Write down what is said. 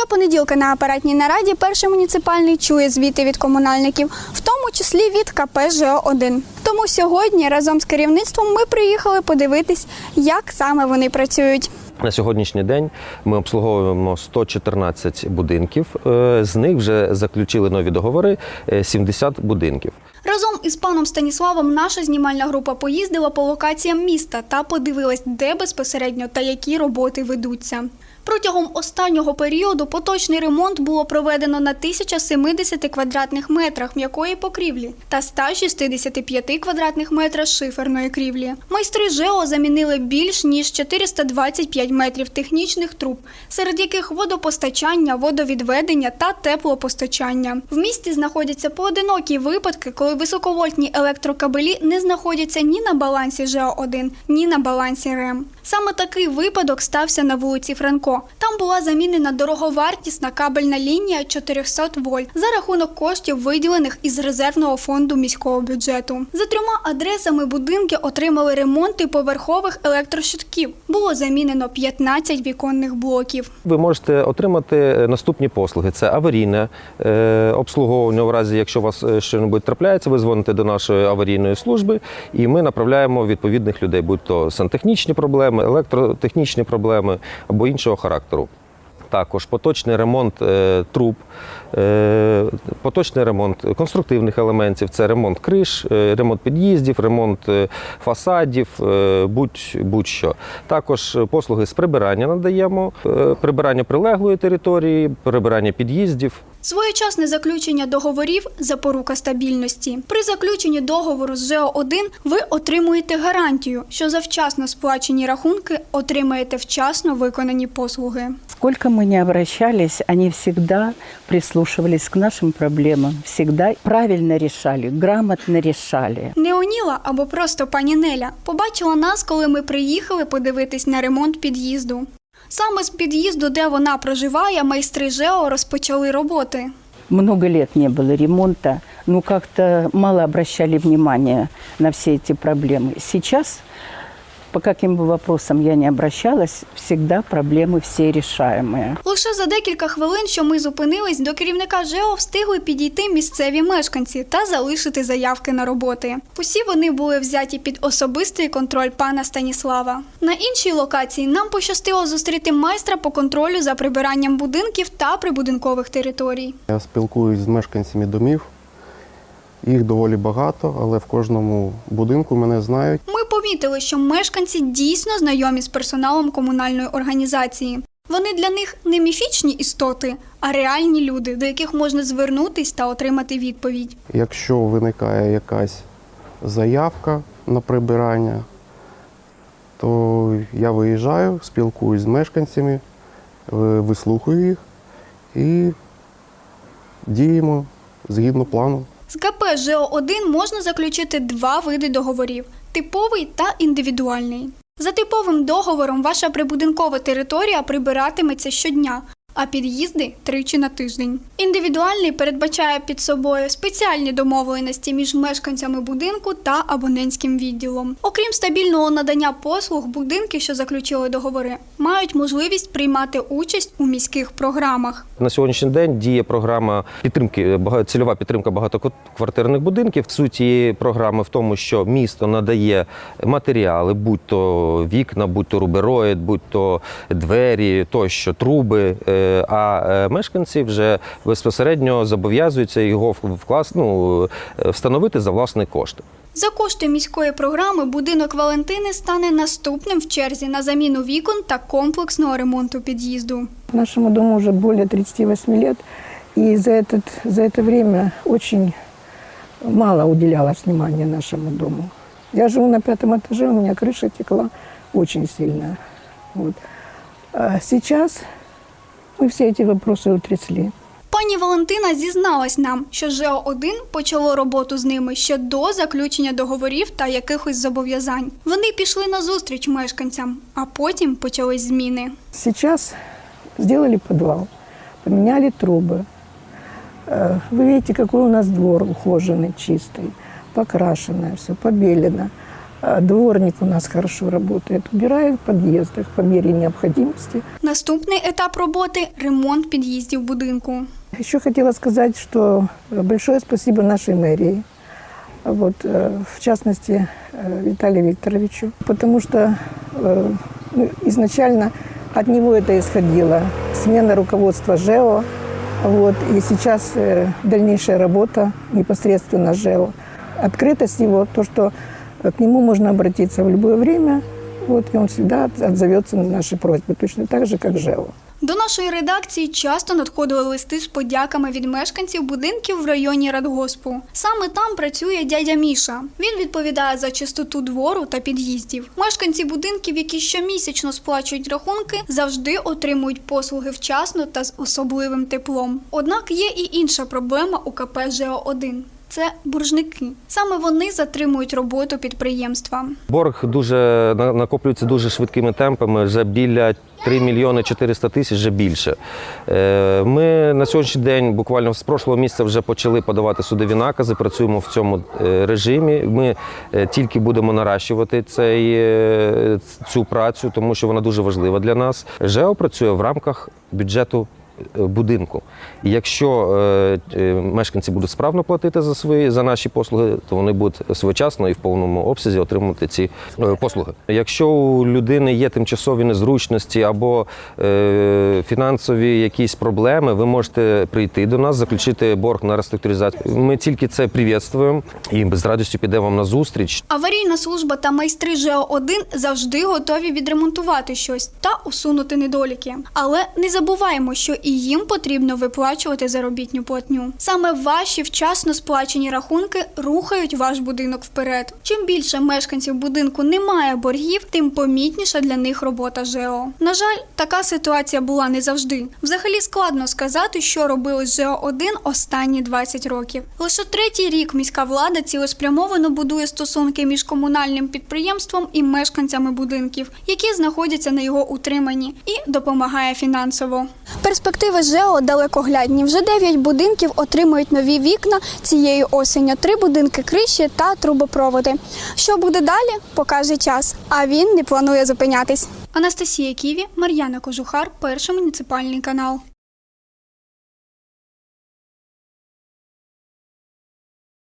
Щопонеділка на апаратній нараді перший муніципальний чує звіти від комунальників, в тому числі від КП ЖО-1. Тому сьогодні разом з керівництвом ми приїхали подивитись, як саме вони працюють. На сьогоднішній день ми обслуговуємо 114 будинків. Е, З них вже заключили нові договори е, 70 будинків. Разом із паном Станіславом наша знімальна група поїздила по локаціям міста та подивилась, де безпосередньо та які роботи ведуться. Протягом останнього періоду поточний ремонт було проведено на 1070 квадратних метрах м'якої покрівлі та 165 квадратних метрах шиферної крівлі. Майстри ЖЕО замінили більш ніж 425 метрів технічних труб, серед яких водопостачання, водовідведення та теплопостачання. В місті знаходяться поодинокі випадки, коли високовольтні електрокабелі не знаходяться ні на балансі ЖЕО-1, ні на балансі РЕМ. Саме такий випадок стався на вулиці Франко. Там була замінена дороговартісна кабельна лінія 400 вольт за рахунок коштів, виділених із резервного фонду міського бюджету. За трьома адресами будинки отримали ремонти поверхових електрощитків. Було замінено 15 віконних блоків. Ви можете отримати е, наступні послуги: це аварійне е, обслуговування. В разі, якщо у вас е, щось трапляється, ви дзвоните до нашої аварійної служби, і ми направляємо відповідних людей, будь то сантехнічні проблеми, електротехнічні проблеми або іншого характеру. Також поточний ремонт е, труб, е, поточний ремонт конструктивних елементів, це ремонт криш, е, ремонт під'їздів, ремонт фасадів, будь- будь-що. Також послуги з прибирання надаємо, прибирання прилеглої території, прибирання під'їздів. Своєчасне заключення договорів запорука стабільності. При заключенні договору з ЖЕО-1 ви отримуєте гарантію, що за вчасно сплачені рахунки отримаєте вчасно виконані послуги. Сколько мы не обращались, они всегда прислушивались к нашим проблемам, всегда правильно решали, грамотно решали. Неоніла або просто пані Неля побачила нас, коли ми приїхали подивитись на ремонт під'їзду. Саме з під'їзду, де вона проживає, майстри ЖЕО розпочали роботи. Много лет не было ремонта, ну как-то мало обращали внимания на все эти проблемы. Сейчас по каким бы вопросам я не обращалась, всегда проблемы все решаемые. Лише за декілька хвилин, що ми зупинились, до керівника ЖЕО встигли підійти місцеві мешканці та залишити заявки на роботи. Усі вони були взяті під особистий контроль пана Станіслава. На іншій локації нам пощастило зустріти майстра по контролю за прибиранням будинків та прибудинкових територій. Я спілкуюсь з мешканцями домів. Їх доволі багато, але в кожному будинку мене знають. Ми помітили, що мешканці дійсно знайомі з персоналом комунальної організації. Вони для них не міфічні істоти, а реальні люди, до яких можна звернутись та отримати відповідь. Якщо виникає якась заявка на прибирання, то я виїжджаю, спілкуюсь з мешканцями, е, вислухаю їх і діємо згідно плану. З КП ЖО-1 можна заключити два види договорів: типовий та індивідуальний. За типовим договором ваша прибудинкова територія прибиратиметься щодня, а під'їзди тричі на тиждень. Індивідуальний передбачає під собою спеціальні домовленості між мешканцями будинку та абонентським відділом. Окрім стабільного надання послуг, будинки, що заключили договори, мають можливість приймати участь у міських програмах. На сьогоднішній день діє програма підтримки, цільова підтримка багатоквартирних будинків. Суть цієї програми в тому, що місто надає матеріали, будь то вікна, будь то рубероїд, будь то двері, тощо труби е, А е, мешканці вже безпосередньо зобов'язуються його вклас, ну, е, встановити за власний кошт. За кошти міської програми будинок Валентини стане наступним в черзі на заміну вікон та комплексного ремонту під'їзду. Нашему дому уже более 38 лет, и за, этот, за это время очень мало уделялось внимания нашему дому. Я живу на пятом этаже, у меня крыша текла очень сильно. Вот. А сейчас мы все эти вопросы утрясли. Пані Валентина зізналась нам, що ЖО-1 почало роботу з ними ще до заключення договорів та якихось зобов'язань. Вони пішли на зустріч мешканцям, а потім почались зміни. Сейчас сделали подвал, поменяли трубы. Э, Вы видите, какой у нас двор ухоженный, чистый, покрашенное все, побелено. А Дворник у нас хорошо работает, убирает в подъездах по мере необходимости. Наступний етап роботи ремонт під'їздів будинку. Еще хотела сказать, что э, большое спасибо нашей мэрии, вот, э, в частности э, Виталию Викторовичу, потому что э, ну, изначально от него это исходило. Смена руководства ЖЭО, вот, и сейчас э, дальнейшая работа непосредственно ЖЭО. Открытость его, то, что э, к нему можно обратиться в любое время, вот, и он всегда от- отзовется на наши просьбы, точно так же, как ЖЭО. До нашої редакції часто надходили листи з подяками від мешканців будинків в районі Радгоспу. Саме там працює дядя Міша. Він відповідає за чистоту двору та під'їздів. Мешканці будинків, які щомісячно сплачують рахунки, завжди отримують послуги вчасно та з особливим теплом. Однак є і інша проблема у КП ЖО-1 – це боржники. Саме вони затримують роботу підприємства. Борг дуже на- накоплюється дуже швидкими темпами, вже біля 3 мільйони 400 тисяч, вже більше. Е, Ми на сьогоднішній день, буквально з прошлого місяця, вже почали подавати судові накази, працюємо в цьому е, режимі. Ми е, тільки будемо наращувати цей, цю працю, тому що вона дуже важлива для нас. ЖЕО працює в рамках бюджету будинку. І якщо е, е, мешканці будуть справно платити за свої за наші послуги, то вони будуть своєчасно і в повному обсязі отримувати ці е, послуги. Якщо у людини є тимчасові незручності або е, фінансові якісь проблеми, ви можете прийти до нас, заключити борг на реструктуризацію. Ми тільки це привітствуємо і з радістю підемо вам на зустріч. Аварійна служба та майстри ЖО-1 завжди готові відремонтувати щось та усунути недоліки. Але не забуваємо, що і їм потрібно виплачувати заробітню платню. Саме ваші вчасно сплачені рахунки рухають ваш будинок вперед. Чим більше мешканців будинку немає боргів, тим помітніша для них робота ЖЕО. На жаль, така ситуація була не завжди. Взагалі складно сказати, що робили з ЖЕО-1 останні 20 років. Лише третій рік міська влада цілеспрямовано будує стосунки між комунальним підприємством і мешканцями будинків, які знаходяться на його утриманні, і допомагає фінансово. Перспективи ЖЕО далекоглядні. Вже 9 будинків отримують нові вікна цієї осені. Три будинки криші та трубопроводи. Що буде далі, покаже час. А він не планує зупинятись. Анастасія Ківі, Мар'яна Кожухар, перший муніципальний канал.